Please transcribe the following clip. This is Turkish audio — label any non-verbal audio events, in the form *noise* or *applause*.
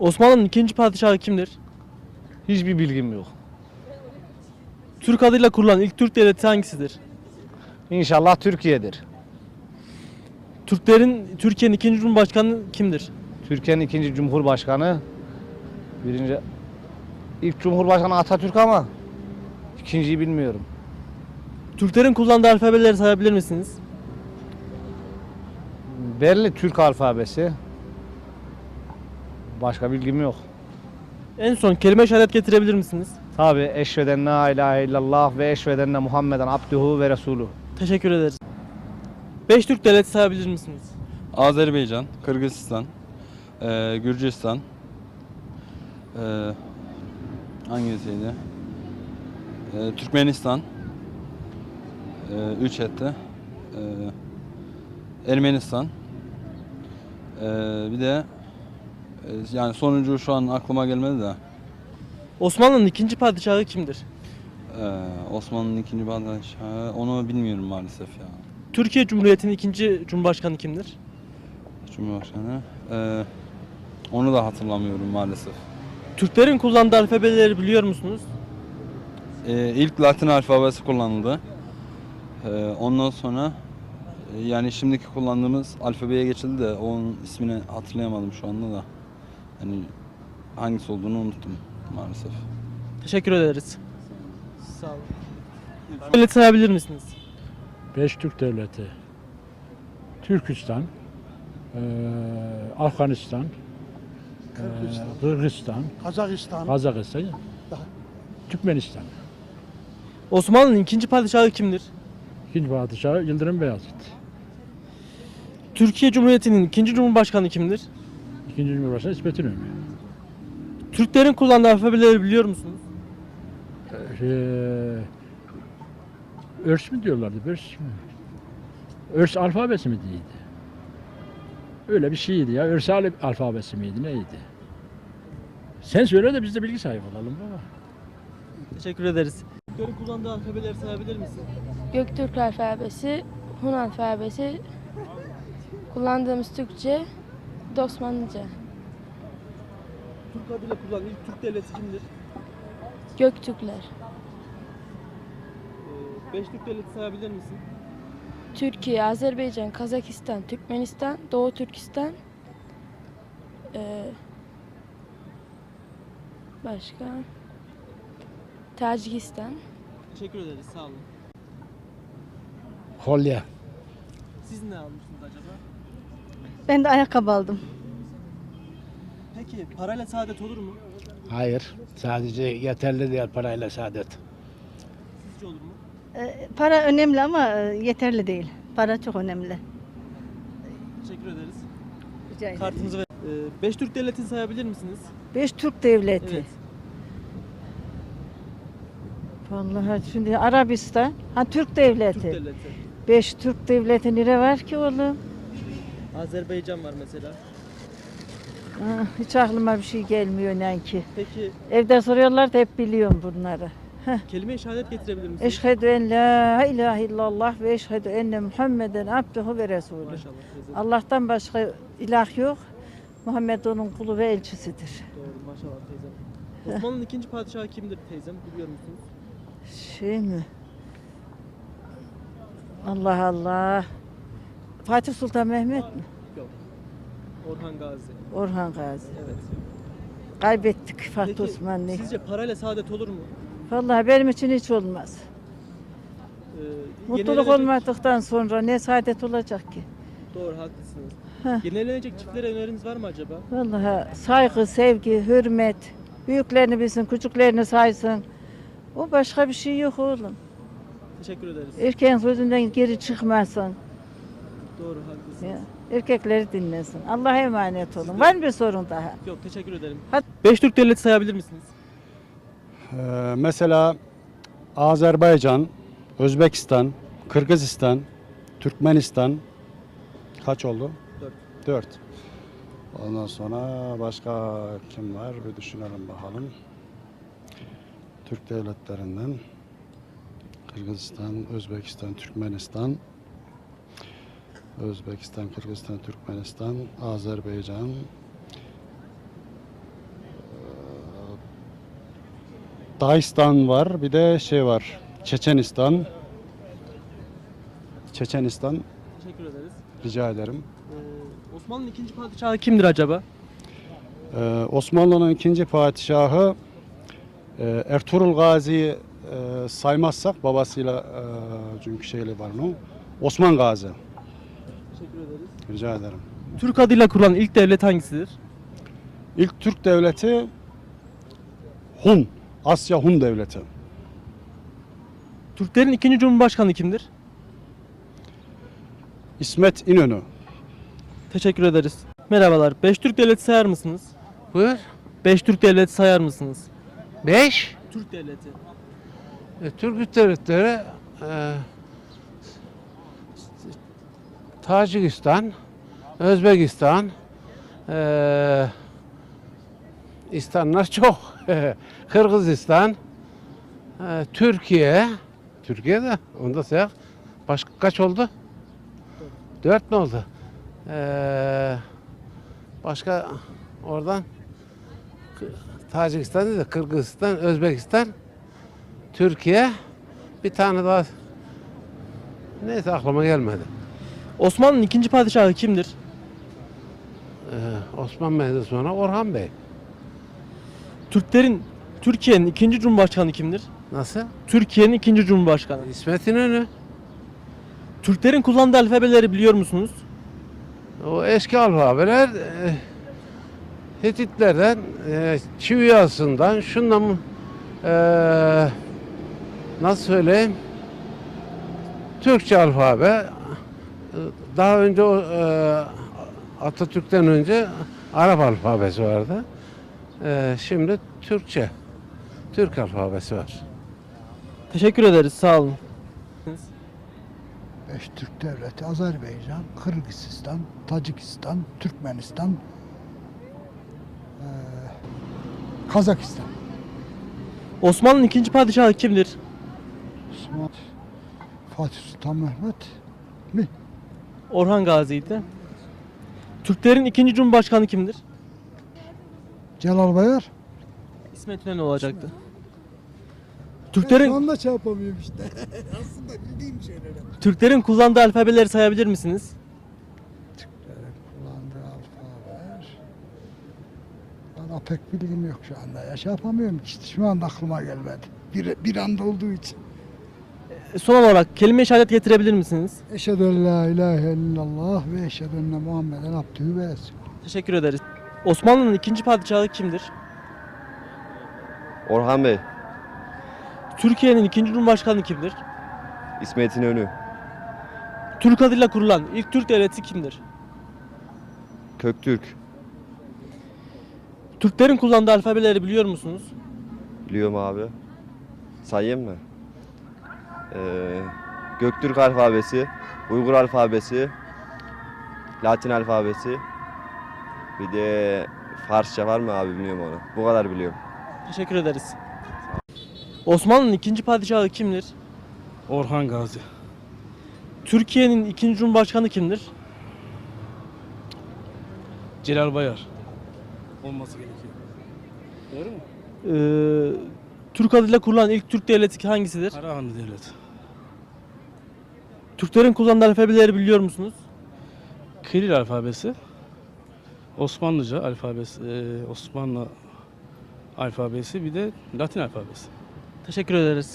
Osmanlı'nın ikinci padişahı kimdir? Hiçbir bilgim yok. Türk adıyla kurulan ilk Türk devleti hangisidir? İnşallah Türkiye'dir. Türklerin Türkiye'nin ikinci cumhurbaşkanı kimdir? Türkiye'nin ikinci cumhurbaşkanı birinci ilk cumhurbaşkanı Atatürk ama ikinciyi bilmiyorum. Türklerin kullandığı alfabeleri sayabilir misiniz? Belli Türk alfabesi. Başka bilgim yok. En son kelime şehadet getirebilir misiniz? Tabi eşveden la ilahe illallah ve eşveden Muhammeden abduhu ve resuluhu. Teşekkür ederiz. 5 Türk devleti sayabilir misiniz? Azerbaycan, Kırgızistan, eee, Gürcistan, eee hangisiydi? Eee, Türkmenistan, eee, üç etti. Eee, Ermenistan, eee, bir de yani sonuncu şu an aklıma gelmedi de Osmanlı'nın ikinci padişahı kimdir? eee, Osmanlı'nın ikinci padişahı onu bilmiyorum maalesef ya. Türkiye Cumhuriyeti'nin ikinci cumhurbaşkanı kimdir? Cumhurbaşkanı. Eee, onu da hatırlamıyorum maalesef. Türklerin kullandığı alfabeleri biliyor musunuz? Ee, ilk Latin alfabesi kullanıldı. Ee, ondan sonra e, yani şimdiki kullandığımız alfabeye geçildi de onun ismini hatırlayamadım şu anda da. Yani hangisi olduğunu unuttum maalesef. Teşekkür ederiz. Sağ olun. Devleti sayabilir misiniz? Beş Türk devleti. Türkistan, eee, Afganistan, eee, Kırgızistan, Kazakistan, Kazakistan, Türkmenistan. Osmanlı'nın ikinci padişahı kimdir? İkinci padişahı Yıldırım Beyazıt. Türkiye Cumhuriyeti'nin ikinci cumhurbaşkanı kimdir? İkinci Cumhurbaşkanı İsmet İnönü. Türklerin kullandığı alfabeleri biliyor musunuz? Eee, örs mü diyorlardı? Örs mü? Örs alfabesi mi diyeydi? Öyle bir şeydi ya. Örs al- alfabesi miydi? Neydi? Sen söyle de biz de bilgi sahibi olalım baba. Teşekkür ederiz. Türklerin kullandığı alfabeleri sayabilir misin? Göktürk alfabesi, Hun alfabesi, kullandığımız Türkçe, de Osmanlıca. Türk adıyla kurulan ilk Türk devleti kimdir? Göktürkler. 5 Türk devleti sayabilir misin? Türkiye, Azerbaycan, Kazakistan, Türkmenistan, Doğu Türkistan, eee, başka, Tacikistan. Teşekkür ederiz. Sağ olun. Kolye. Siz ne almışsınız acaba? Ben de ayakkabı aldım. Peki parayla saadet olur mu? Hayır. Sadece yeterli değil parayla saadet. Sizce olur mu? Ee, para önemli ama e, yeterli değil. Para çok önemli. Teşekkür ederiz. Rica ederim. Kartınızı ver. 5 Türk devletini sayabilir misiniz? Beş Türk devleti. Evet. Vallahi şimdi Arabistan, ha Türk devleti. Türk devleti. Beş Türk devleti nere var ki oğlum? Azerbaycan var mesela. Hiç aklıma bir şey gelmiyor inan ki. Peki Evde soruyorlar da hep biliyorum bunları. kelime-i şehadet getirebilir misiniz? Eşhedü en la ilahe illallah ve eşhedü enne Muhammeden abduhu ve resulü. Maşallah teyze. Allah'tan başka ilah yok. Muhammed onun kulu ve elçisidir. Doğru maşallah teyzem. Osmanlı'nın ikinci padişahı kimdir teyzem? Biliyor musunuz? Şey mi? Allah Allah. Fatih Sultan Mehmet mi? Yok. Orhan Gazi. Orhan Gazi. Evet. Kaybettik Fatih Peki Osmanlı'yı. sizce parayla saadet olur mu? Vallahi benim için hiç olmaz. Ee, Mutluluk yenilenecek- olmadıktan sonra ne saadet olacak ki? Doğru haklısınız. Heh. Yenilenecek çiftlere öneriniz var mı acaba? Vallahi saygı, sevgi, hürmet. Büyüklerini bilsin, küçüklerini saysın. O başka bir şey yok oğlum. Teşekkür ederiz. Erkeğin sözünden geri çıkmasın. Doğru haklısınız. Ya, erkekleri dinlesin. Allah'a emanet olun. Var mı bir sorun daha? Yok teşekkür ederim. Hadi. 5 Türk devleti sayabilir misiniz? Ee, mesela Azerbaycan, Özbekistan, Kırgızistan, Türkmenistan kaç oldu? Dört. Dört. Ondan sonra başka kim var? Bir düşünelim bakalım. Türk devletlerinden Kırgızistan, Özbekistan, Türkmenistan, Özbekistan, Kırgızistan, Türkmenistan, Azerbaycan, Dağistan var, bir de şey var, Çeçenistan. Çeçenistan. Teşekkür ederiz. Rica ederim. Ee, Osmanlı'nın ikinci padişahı kimdir acaba? Ee, Osmanlı'nın ikinci padişahı e, Ertuğrul Gazi'yi e, saymazsak babasıyla e, çünkü şeyli var no? Osman Gazi. Teşekkür ederiz. Rica ederim. Türk adıyla kurulan ilk devlet hangisidir? İlk Türk devleti Hun. Asya Hun devleti. Türklerin ikinci cumhurbaşkanı kimdir? İsmet İnönü. Teşekkür ederiz. Merhabalar. Beş Türk devleti sayar mısınız? Buyur. Beş Türk devleti sayar mısınız? Beş. Türk devleti. E, Türk devletleri e, Tacikistan, Özbekistan, e, İstanlar çok. *laughs* Kırgızistan, e, Türkiye, Türkiye'de onu da say. Başka kaç oldu? Dört mü oldu? E, başka oradan Tacikistan değil de Kırgızistan, Özbekistan, Türkiye, bir tane daha neyse aklıma gelmedi. Osmanlı'nın ikinci padişahı kimdir? Ee, Osman Bey'den sonra Orhan Bey. Türklerin Türkiye'nin ikinci cumhurbaşkanı kimdir? Nasıl? Türkiye'nin ikinci cumhurbaşkanı. İsmet İnönü. Türklerin kullandığı alfabeleri biliyor musunuz? O eski alfabeler e, Hititlerden, e, çivi yazısından, şundan e, nasıl söyleyeyim? Türkçe alfabe. E, Daha önce o, e, Atatürk'ten önce Arap alfabesi vardı. E, şimdi Türkçe. Türk alfabesi var. Teşekkür ederiz. Sağ olun. Beş Türk devleti Azerbaycan, Kırgızistan, Tacikistan, Türkmenistan, eee, Kazakistan. Osmanlı'nın ikinci padişahı kimdir? Osman, Fatih Sultan Mehmet, Orhan Gazi'ydi. Türklerin ikinci cumhurbaşkanı kimdir? Celal Bayar. İsmet İnönü olacaktı. Şu Türklerin anda şey yapamıyorum işte. *laughs* Aslında bildiğim şeyleri. Türklerin kullandığı alfabeleri sayabilir misiniz? Kullandığı alfabeler. Valla pek bilgim yok şu anda ya. Şey yapamıyorum işte. Şu anda aklıma gelmedi. Bir, bir anda olduğu için. Son olarak kelime-i şehadet getirebilir misiniz? Eşhedü en la ilahe illallah ve eşhedü enne Muhammeden abdühü ve resulü. Teşekkür ederiz. Osmanlı'nın ikinci padişahı kimdir? Orhan Bey, Türkiye'nin ikinci cumhurbaşkanı kimdir? İsmet İnönü, Türk adıyla kurulan ilk Türk devleti kimdir? Köktürk, Türklerin kullandığı alfabeleri biliyor musunuz? biliyorum abi. Sayayım mı? Ee, Göktürk alfabesi, Uygur alfabesi, Latin alfabesi, bir de Farsça var mı abi bilmiyorum onu. Bu kadar biliyorum. Teşekkür ederiz. Osmanlı'nın ikinci padişahı kimdir? Orhan Gazi. Türkiye'nin ikinci cumhurbaşkanı kimdir? Celal Bayar. Olması gerekiyor. Doğru mu? Ee, Türk adıyla kurulan ilk Türk devleti hangisidir? Karahanlı Devlet. Türklerin kullandığı alfabeleri biliyor musunuz? Kiril alfabesi. Osmanlıca alfabesi, e, Osmanlı alfabesi bir de Latin alfabesi. Teşekkür ederiz.